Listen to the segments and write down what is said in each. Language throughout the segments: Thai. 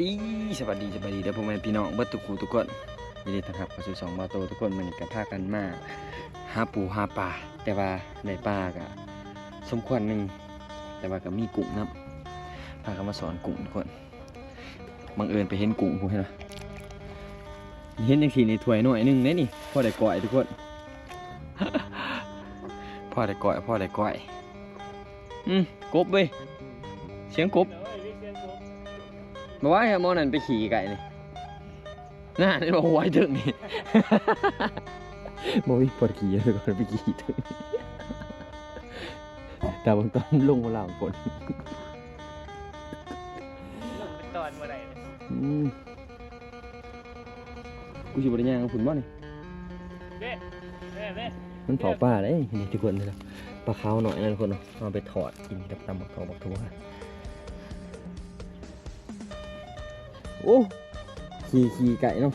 ดีสวัสดีสวัสดีเดี๋ยวผมเป็นพี่น้องเบิดทุกคู่ทุกคนยินดีต้อนรับเข้าสู่สองบาโตทุกคนมันกับพากันมาหาปูหาปลาแต่ว่าในปลากะสมควรหนึ่งแต่ว่าก็มีกุ้งนะพากันมาสอนกุ้งทุกคนบังเอิญไปเห็นกุ้งพวกนี้นะเห็นอย่างสีในถ้วยหน่อยหนึงเนี่ยนี่พ่อได้ก่อยทุกคนพ่อได้ก่อยพ่อได้ก่อยอืมกบเว้ยเสียงกบ บอกว่าโมอนั่นไปขี่ไก่นี่น่านี่บอกไว้ถึงนี่โมวิปวดขี่เลยก่อนไปขี่ถึงแต่บางตอนลงมาหลังกดเป็นตอนเมื่อไหร่เลยอืมกูชิบได้ย่างกับคุณบ่นี่เด้เด้เด้มันเผาป่าเลยนี่ทุกคนนะปลาขาวหน่อยนั่นคนเนาะเอาไปถอดกินกับตำบักทองบักทั่ว โอ้ขี่ขี่ไก่เนาะ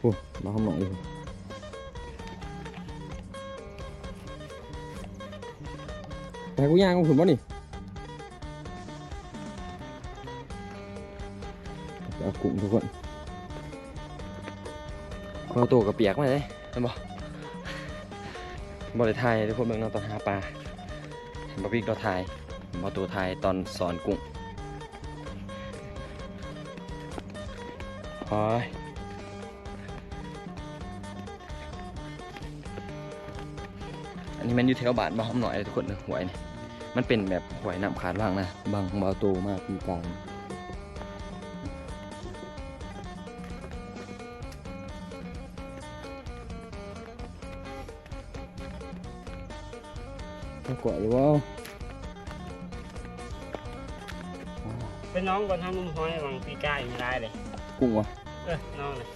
โอ้มาทำหน่อยแต่กูย่างกับคุณบ่นี่เอากุ้งทุกคนเราตัวกับเปียกมาเลยเห็นบ่บริไทยทุกคนเบิ่งเราตอนหาปลาเห็นบ่พี่เราถ่าย มาตัวไทยตอนสอนกุ้งโอ้ยอันนี้มันอยู่แถวบ้านบ้านหอมหน่อยทุกคนเด้อหวยนี่มันเป็นแบบหวยน้ำขาดว่างนะบางบาโตมากมีกลางต้องกดอยู่ว่า เป็นน้องก่อนทำมุมห้อยวังปีก้าอยู่ได้เลย กุ้งวะเออน้องเลย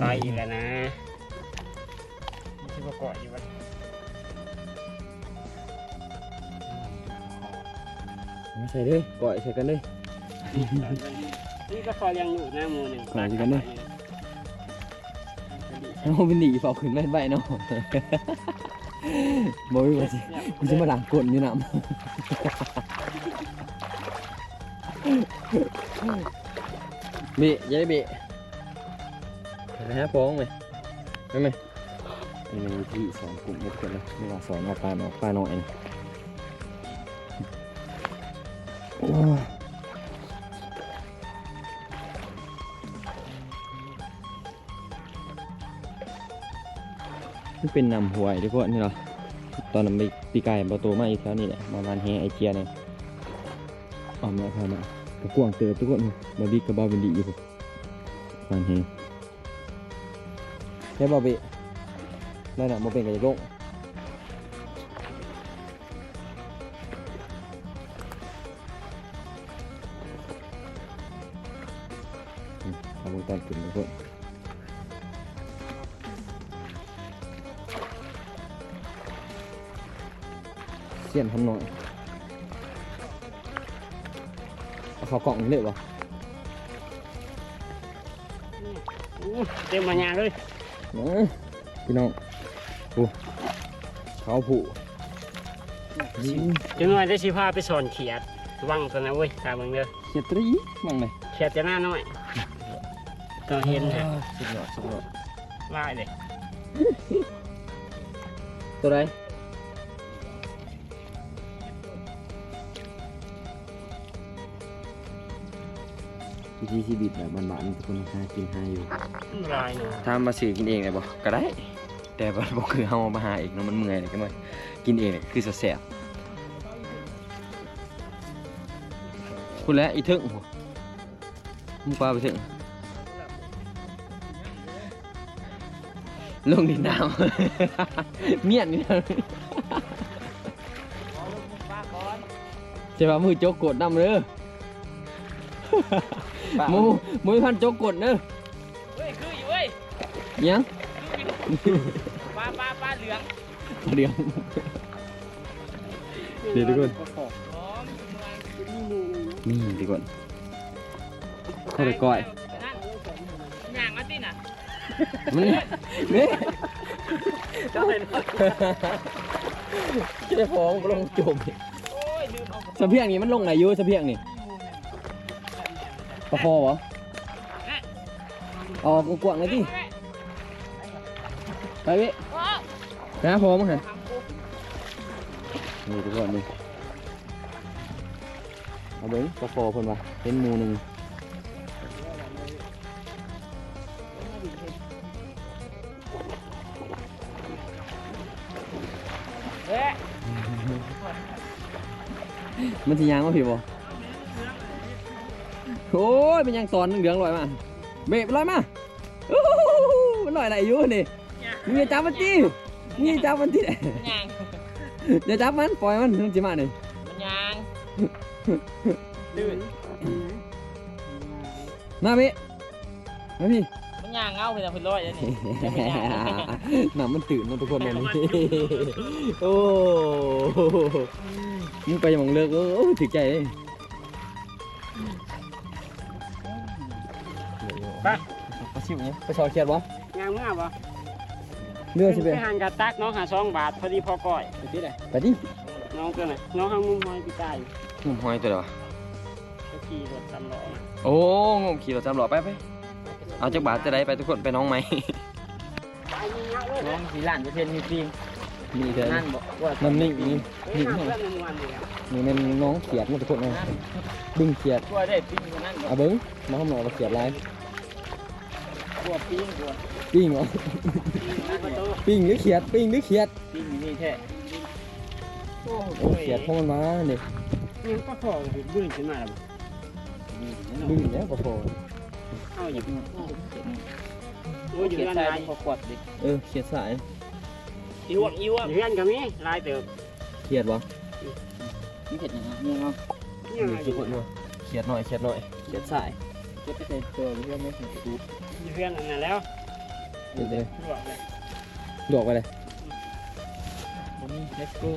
ตายอีกแล้วนะที่ประกอบอยู่วันไม่ใส่เลยก่อยใส่กันเลยนี่ก็คอยยังอยู่หน้ามูหนึ่งขอสิกันเด้อเอาเป็นหนีเฝ้าขึ้นไม่ไหวเนาะบอยว่าสิกูจะมาหลังกลอยู่นะเบะอยัยเบะเห็นไหมฮะ ฟ้องไหมเห็นไหมนี่เป็นวิธีสอนกลุ่มทุกคนเลยไม่ว่าสอนเอาปลาเนาะปลาหน่อยโอ้ยมันเป็นนำหวยทุกคนนี่เหรอตอนนั้นไปปีไก่ประตูมาอีกแล้วนี่แหละมาบานแฮไอเจียเนี่ยออกมาพามา กระกวางเติบทุกคนบาบีกับบาร์บินดีอยู่พวกบานแฮแค่บาบีนั่นแหละมาเป็นกระโลกอืมเอาตอนขึ้นทุกคนเสียนทำหน่อย เอาเขากล่องนี่เลยวะเต็มมาหยาเลยมาพี่น้องโอ้เขาผูยิงจังหน่อยได้สิพาไปสอนเขียดวังตัวนะเว้ยตามมึงเด้อเขียดตรีมั่งเลยเขียดจะหน้าน้อยต้องเห็นฮะสุดยอดสุดยอดไล่เลยตัวใด วิธีชีวิตแบบบ้านๆทุกคนหากินหาอยู่ลายนะถ้ามาซื้อกินเองเลยบ่ก็ได้ แต่บ่บ่คือเฮามาหาเองเนาะมันเมื่อยเลยก็มากินเองเนี่ยคือแซ่บๆคุณแล้วอีถึงโหมึงปลาไปถึงลงดินน้ำ เมียนนี่นะใช่ป่ะมือโจกกดน้ำเด้อ หมูหมูพันโจกกดเด้อเฮ้ยคืออยู่เว้ยยังปลาปลาปลาเหลืองเดี๋ยวเดี๋ยวทุกคนพร้อมนี่ดีกว่าเข้าไปก้อยย่างมาติน่ะมันนี่ก็เลยจะได้ฟ้องลงจมโอ้ยลืมเอากระสะเพียงนี่มันลงไหนอยู่สะเพียงนี่ ปลาคอเหรอเอากวางเลยดิไปเว้ยไปหาพอมั้งฮะนี่ทุกคนนี่เอาเบิ้งปลาคอเพิ่นว่าเป็นมูหนึ่งมันสิยางว่าพี่บ่ โอ้ยมันยังสอนเหลืองๆลอยมาเบะลอยมาโอ้โหมันลอยอะไรอยู่นี่มึงอย่าจับมันจีมึงอย่าจับมันจีมันยางอย่าจับมันปล่อยมันมันสิมานี่มันยางลื่นมาพี่มาพี่มันยางเงาเพื่อนเพื่อนร้อยแล้วนี่จะเป็นยางหนามันตื่นมาทุกคนเลยนี่โอ้มึงไปหมองเลิกโอ้ถึกใจเลย ไปไปชิวเนี่ยไปสอนเขียดบ่งามงามปะเรื่องสิไปเป็นหันกระตักน้องหาสองบาทพอดีพอก่อยไปที่ไหนไปดิน้องตัวไหนน้องทางมุมหอยพี่กายงมหอยตัวเดียวก็ขี่รถตำล้อมาโอ้งมขี่รถจำหล่อไปไปเอาจักบาทจะได้ไปทุกคนไปน้องไหมไปยิงเงาเลยน้อนะงสีหลานจะเทนมีปีงมีเถอะนั่นบอกว่าน้ำนิ่งนี่เฮ้ยนี่หาเพื่อนในวันเลยอะนี่มันน้องเขียดหมาทุกคนเลยบึ้งเขียดกลัวได้ปีงกว่านั่นบอกเอาเบิ้งมาข้างนอกมาเขียดลา ยกลัวปีงกลัวปิ้งเหรอหน้าประตูปิ้งหรือเขียดปิ้งหรือเขียดปีงอยู่นี่แท้โอ้โหโอ้เขียดเพราะมันมาเนี่ยนี่ก็พอบึ้งขึ้นมาแล้วบึ้งเนี่ยปะโถเอาหยิบโอ้ยอยู่เขียนด้านใส่ในพอขวดดิเออเขียดสายอิวอิวอยู่ด้านกับมีลายเติบเขียดวะนี่เขียนยังไงนี่เนาะนี่ไงอยู่เขียดหน่อยเขียดหน่อยเขียนใส่เขียนไปใส่ตัวเพื่อไม่ถึงตูบอยู่เพื่อนอันนั้นแล้วเดี๋ยวเดี๋ยวลวกเลยดอกไปเลยวันนี้ let's go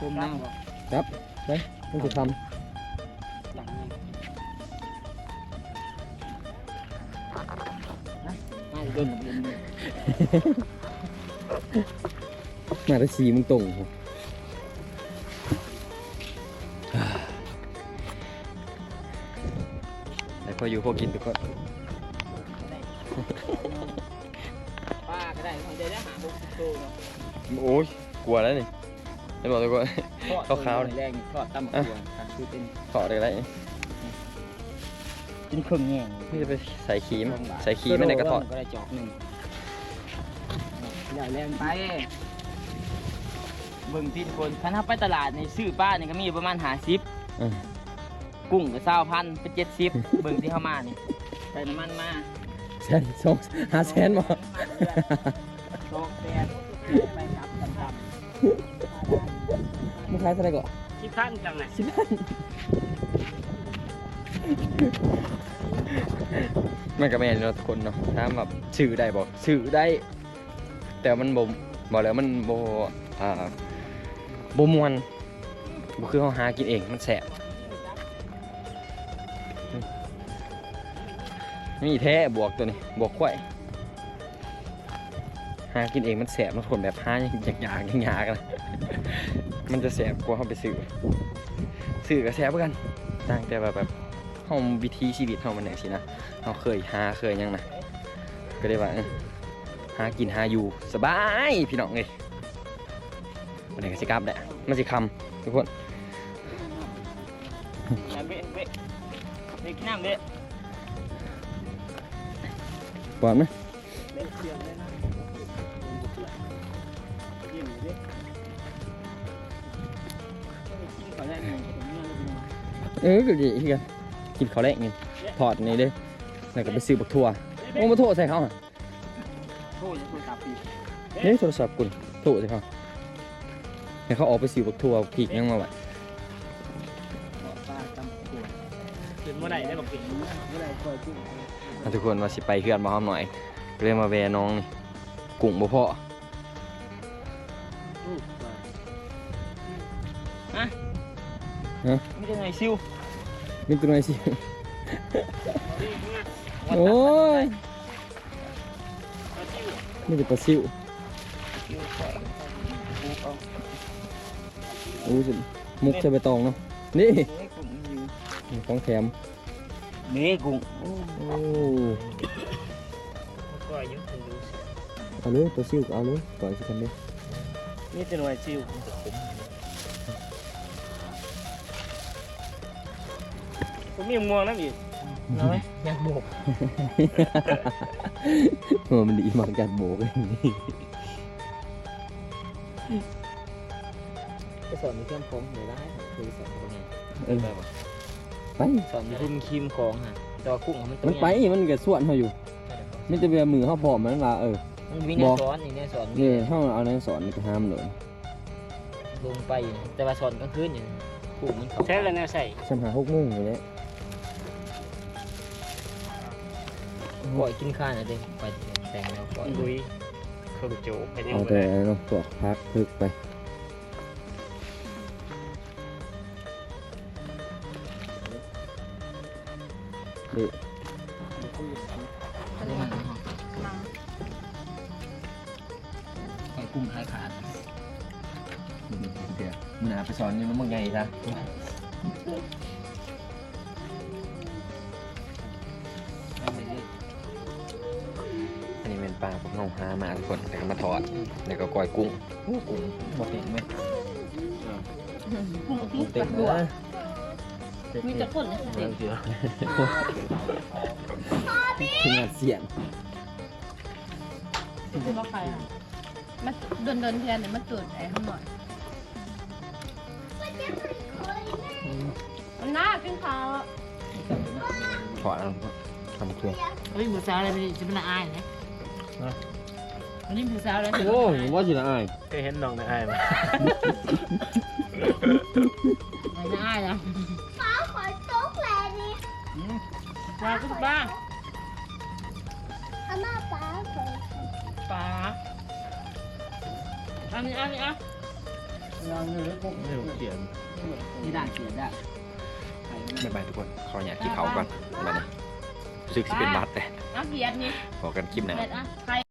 ต้มน้ำมันจะทดังนี่น่าจะโดนแบบนี้ำมาแต่สีมึงตรงแต่ ออยู่พอกินทุกคนป้าก็ได้ของเดี๋ยวได้หาบุกตัวเนาะโอ้ยกลัวแล้วนี่ไม่บอกทุกคนขาวๆนี่แรงทอดตำบักตัวครับคือเป็นขอได้ไรเป็นเครื่องแง่งพี่จะไปใส่ครีมใส่ครีมไม่ได้กระถอดก็ได้จอกหนึ่งใหญ่แรงไป เบิ่งที่คนคันถ้าไปตลาดในซื้อป้านี่ก็มีอยู่ประมาณหาสิบอืม กุ้งก็เศร้าพันเป็นเจ็ดสิบเบิ่งที่เข้ามานี่ใส่น้ำมันมาแสนสองห้าแสนมาสองแสนไปกลับต่ำมึงขายเท่าไหร่ก่อนที่พันจังไหนสิบพันมันก็ไม่เห็นเราะทุกคนเนาะถามแบบชื่อได้บอกชื่อได้ แต่มันบ่บอกแล้วมันบ่อ่าบ่มวนบ่คือเขาหากินเองมันแสบ นี่แท้บวกตัวนี้บวกไข่หากินเองมันแสบมันคนแบบหาอยากอยากอยากนะมันจะแสบกว่าเขาไปซื้อซื้อก็แสบเหมือนกันต่างแต่แบบแบบเฮาวิธีชีวิตเฮามันอย่างสินะเฮาเคยหาเคยยังนะก็ได้ว่าหากินหาอยู่สบายพี่น้องเลยวันนี้ก็สิกลับแหละมันสิคำทุกคนเบะเบะเบะกินน้ำเบะปอนไหมเล่นเครื่องเลยนะยิ้มดิกิ นก่อนได้หนึ่งผมเนี่ยลูกน้องเออก็ดีคือกันกินข้าวแรกนี่ถอดนี่เลยแล้วก็ไปซื้อบักทั่วโอ้มาโทษใส่เขาอะโทษอย่าโทษกลับอีกเฮ้ยโทรศัพท์กุนโทษใส่เขาให้เขาออกไปซื้อบักทั่วผีกยังมาไว้บอกป้าตำตัวขึ้นเมื่อไหร่ได้บอกเก่งเมื่อไรคอยกุ้งอะ ทุกคนว่าสิไปเพื่อนมาห้อมหน่อยก็เลยมาแวะน้องนี่กุ้งบ่พอไม่ได้ไงซิวมีตัวไหนสิโอ้ยไม่ได้ปลาซิวซิวคอยปูเอาโอ้ยมุกใส่ใบตองเนาะนี่เอ้ยกุ้งอยู่ของแถม นี่กุ้งโอ้ก็อายุถึงดูสิเอาเลยตัวซิวก็เอาเลยก่อนสิกันเด้นี่เป็นหน่วยซิลผมมีม่วงน้ำอีกน้อยอยากโบกเออมันดีมากจัดโบกเลยนี่ไปสอนในเครื่องของเดี๋ยวได้คือสอนตรงนี้เออ ไปสอนคุมคิมของฮะดอกกุ้งมันตัวมันไปมันก็ส่วนเขาอยู่ไม่จะเบียมือเขาพร้อมมันว่าเออมันมีแนวสอนนี่แนวสอนเนี่ยเขาเอาแนวสอนมันก็ห้ามเลยลงไปอยู่นะแต่ว่าสอนกลางคืนอยู่นะกุ้งมันเขาใช้แล้วแนวใส่ฉันหาหกโมงอยู่แล้วปล่อยกินข้าวนะเด็กไปแต่งแล้วปล่อยลุยเขาโจกไปยังเอาไงแต่เนาะพวกพักพึกไป นี่ได้กุ้งคลายขาดเดี๋ยวมันหาไปสอนอยู่น้ำมันไงซะอันนี้เป็นปลาพวกน้องหามาทุกคนแต่ก็มาทอดแล้วก็ก้อยกุ้งกุ้งบอกเห็นไหมกุ้งเต็มเลย มีแต่คนนะเด็กถึงกับเสียนคือว่าใครอะมันเดินเดินๆเทียนเนี่ยมันเกิดไอ้ข้างหน่อยมันน่ากินข้าวอะถอดเอาทำเครื่องเฮ้ยหมูสาวอะไรมันจะเป็นอายนะอันนี้หมูสาวอะไรโอ้ยว่าสิละอายเคยเห็นน้องในไอ้ไหมไหนจะอายนะ มาคุณป้าอาม่าป้าขอป้าอันนี้อันนี้อะเขียนนี่ด่างเขียนได้บ๊ายบายทุกคนขออยากกินเขาวก่อนมาเนี่ยรู้สึกสิเป็นบัตแต่อะเกียรตินี่พอกันคลิปหน้า